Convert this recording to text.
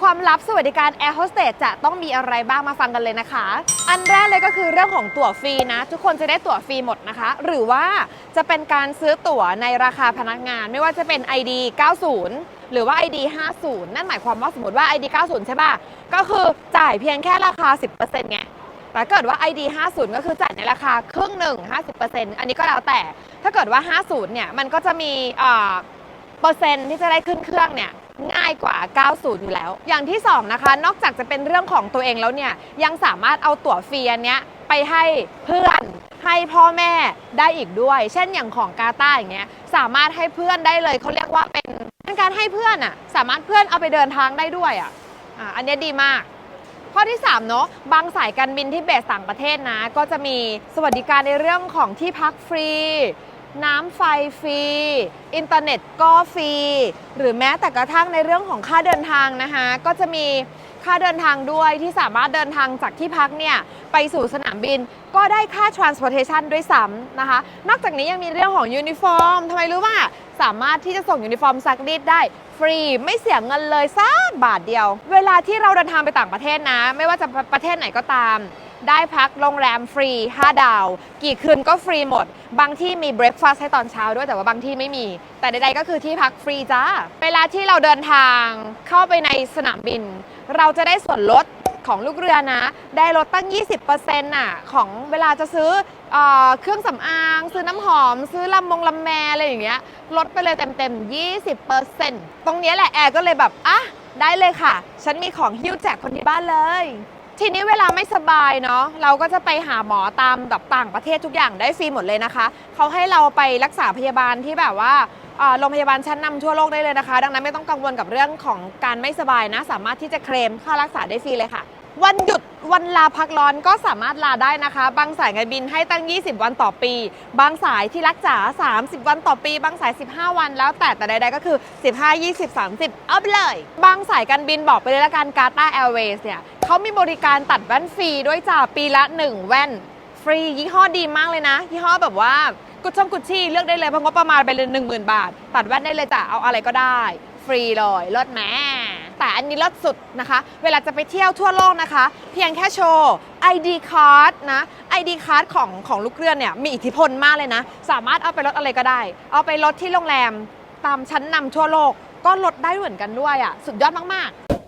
ความลับสวัสดิการแอร์โฮสเตสจะต้องมีอะไรบ้างมาฟังกันเลยนะคะ อันแรกเลยก็คือเรื่องของตั๋วฟรีนะ ทุกคนจะได้ตั๋วฟรีหมดนะคะ หรือว่าจะเป็นการซื้อตั๋วในราคาพนักงาน ไม่ว่าจะเป็น ID 90 หรือว่า ID 50 นั่นหมายความว่าสมมติว่า ID 90 ใช่ป่ะ ก็คือจ่ายเพียงแค่ราคา 10%ไงแต่ถ้าเกิดว่า ID 50 ก็คือจ่ายในราคาครึ่งหนึ่ง50%อันนี้ก็แล้วแต่ ถ้าเกิดว่า 50 เนี่ย มันก็จะมีอ่าเปอร์เซ็นต์ที่จะได้ขึ้นเครื่องเนี่ย ง่ายกว่า 90 อยู่แล้ว อย่างที่ 2 นะคะ นอกจากจะเป็นเรื่องของตัวเองแล้วเนี่ย ยังสามารถเอาตั๋วฟรีอันเนี้ยไปให้เพื่อนให้พ่อแม่ได้อีกด้วย เช่นอย่างของกาตาอย่างเงี้ย สามารถให้เพื่อนได้เลย เขาเรียกว่าเป็นเป็นการให้เพื่อนอะสามารถเพื่อนเอาไปเดินทางได้ด้วยอะอะอันเนี้ยดีมาก ข้อที่3เนอะบางสายการบินที่เบสต่างประเทศนะ ก็จะมีสวัสดิการในเรื่องของที่พักฟรี น้ำไฟฟรี อินเทอร์เน็ตก็ฟรี หรือแม้แต่กระทั่งในเรื่องของค่าเดินทางนะคะ ก็จะมีค่าเดินทางด้วยที่สามารถเดินทางจากที่พักเนี่ย ไปสู่สนามบินก็ได้ค่า transportation ด้วยซ้ำนะคะ นอกจากนี้ยังมีเรื่องของยูนิฟอร์มทำไมรู้ว่าสามารถที่จะส่งยูนิฟอร์มซักรีดได้ฟรีไม่เสียเงินเลยสักบาทเดียว เวลาที่เราเดินทางไปต่างประเทศนะ ไม่ว่าจะประเทศไหนก็ตาม ได้พักโรงแรมฟรี 5 ดาว กี่คืนก็ฟรีหมด บางที่มีเบร a ฟาสต์ให้ตอนเช้าด้วยแต่ว่าบางที่ไม่มี แต่ใดๆก็คือที่พักฟรีจ้า เวลาที่เราเดินทางเข้าไปในสนามบิน เราจะได้ส่วนลดของลูกเรือนะ ได้ลดตั้ง 20%น่ะของเวลาจะซื้อเออเครื่องสำอาง ซื้อน้ำหอม ซื้อลำมงลำแมอะไรอย่างเงี้ยลดไปเลยเต็มๆ 20%ตรงนี้แหละแอร์ก็เลยแบบ อะ ได้เลยค่ะ ฉันมีของฮิ้วแจกคนที่บ้านเลย ทีนี้เวลาไม่สบายเนาะเราก็จะไปหาหมอตามแบบต่างประเทศทุกอย่างได้ฟรีหมดเลยนะคะ เขาให้เราไปรักษาพยาบาลที่แบบว่าเอ่อโรงพยาบาลชั้นนำทั่วโลกได้เลยนะคะ ดังนั้นไม่ต้องกังวลกับเรื่องของการไม่สบายนะ สามารถที่จะเคลมค่ารักษาได้ฟรีเลยค่ะ วันหยุดวันลาพักร้อนก็สามารถลาได้นะคะ บางสายการบินให้ตั้ง 20 วันต่อปี บางสายที่รักษา30 วันต่อปี บางสาย 15 วันแล้วแต่แต่ใดๆก็คือ 15 20 30เอาไปเลย บางสายการบินบอกไปเลยละกันกาตาแอร์เวย์เนี่ยเขามีบริการตัดแว่นฟรีด้วยจ้าปีละ 1 แว่น ฟรียี่ห้อดีมากเลยนะ ยี่ห้อแบบว่ากุชชงกุชชี่เลือกได้เลยเพราะงบประมาณไปเลยหนึ่งหมื่นบาท ตัดแว่นได้เลยจ้ะเอาอะไรก็ได้ ฟรีเลยเลิศแม่ แต่อันนี้ลดสุดนะคะ เวลาจะไปเที่ยวทั่วโลกนะคะ เพียงแค่โชว์ ID card นะ ID card ของของลูกเรือเนี่ยมีอิทธิพลมากเลยนะ สามารถเอาไปลดอะไรก็ได้ เอาไปลดที่โรงแรมตามชั้นนำทั่วโลก ก็ลดได้เหมือนกันด้วยอะสุดยอดมากๆ